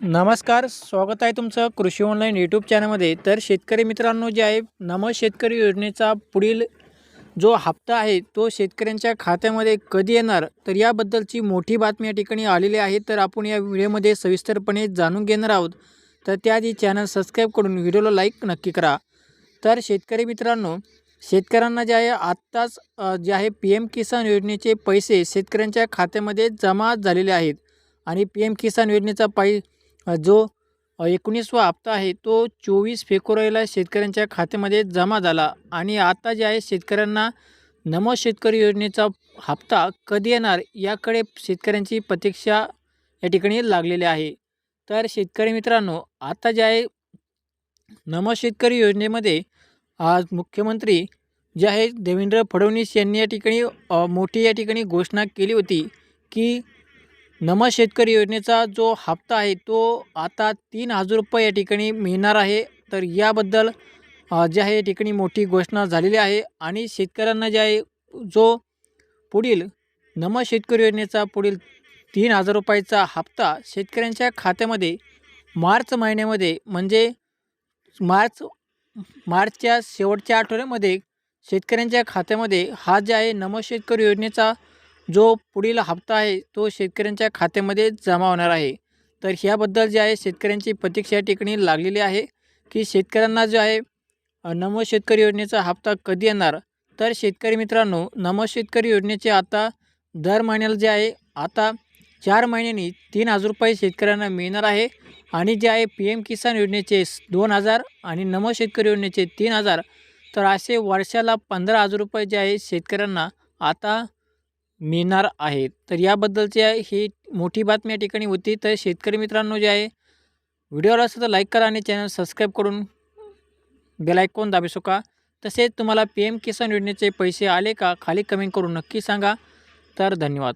नमस्कार स्वागत आहे तुमचं कृषी ऑनलाईन यूट्यूब चॅनलमध्ये तर शेतकरी मित्रांनो जे आहे नम शेतकरी योजनेचा पुढील जो हप्ता आहे तो शेतकऱ्यांच्या खात्यामध्ये कधी येणार? तर याबद्दलची मोठी बातमी या ठिकाणी आलेली आहे. तर आपण या व्हिडिओमध्ये सविस्तरपणे जाणून घेणार आहोत. तर त्याआधी चॅनल सबस्क्राईब करून व्हिडिओला लाईक नक्की करा. तर शेतकरी मित्रांनो शेतकऱ्यांना जे आहे आत्ताच जे आहे पी एम किसान योजनेचे पैसे शेतकऱ्यांच्या खात्यामध्ये जमा झालेले आहेत. आणि पी एम किसान योजनेचा पै जो एकोणीसवा हप्ता आहे तो चोवीस फेब्रुवारीला शेतकऱ्यांच्या खात्यामध्ये जमा झाला आणि आता जे आहे शेतकऱ्यांना नमो शेतकरी योजनेचा हप्ता कधी येणार याकडे शेतकऱ्यांची प्रतीक्षा या ठिकाणी लागलेली आहे. तर शेतकरी मित्रांनो आता जे आहे नमो शेतकरी योजनेमध्ये आज मुख्यमंत्री जे आहे देवेंद्र फडणवीस यांनी या ठिकाणी मोठी या ठिकाणी घोषणा केली होती की नमा शेतकरी योजनेचा जो हप्ता आहे तो आता तीन हजार रुपये या ठिकाणी मिळणार आहे. तर याबद्दल जे आहे या ठिकाणी मोठी घोषणा झालेली आहे आणि शेतकऱ्यांना जे आहे जो पुढील नम शेतकरी योजनेचा पुढील तीन हजार रुपयाचा हप्ता शेतकऱ्यांच्या खात्यामध्ये मार्च महिन्यामध्ये म्हणजे मार्च मार्चच्या शेवटच्या आठवड्यामध्ये शेतकऱ्यांच्या खात्यामध्ये हा जे आहे नम शेतकरी योजनेचा जो पुढील हप्ता आहे तो शेतकऱ्यांच्या खात्यामध्ये जमा होणार आहे. तर ह्याबद्दल जे आहे शेतकऱ्यांची प्रतीक्षा टिकणी लागलेली आहे की शेतकऱ्यांना जो आहे नमो शेतकरी योजनेचा हप्ता कधी येणार? तर शेतकरी मित्रांनो नमो शेतकरी योजनेचे आता दर महिन्याला जे आहे आता चार महिन्यांनी तीन हजार रुपये शेतकऱ्यांना मिळणार आहे आणि जे आहे पी एम किसान योजनेचे दोन हजार आणि नमो शेतकरी योजनेचे तीन हजार. तर असे वर्षाला पंधरा हजार रुपये जे आहे शेतकऱ्यांना आता मिळणार आहेत तर याबद्दलची आहे ही मोठी बातमी या ठिकाणी होती. तर शेतकरी मित्रांनो जे आहे व्हिडिओला असं तर लाईक करा आणि चॅनल सबस्क्राईब करून बेलायकॉन दाबी शका तसेच तुम्हाला पी एम किसान योजनेचे पैसे आले का खाली कमेंट करून नक्की सांगा. तर धन्यवाद.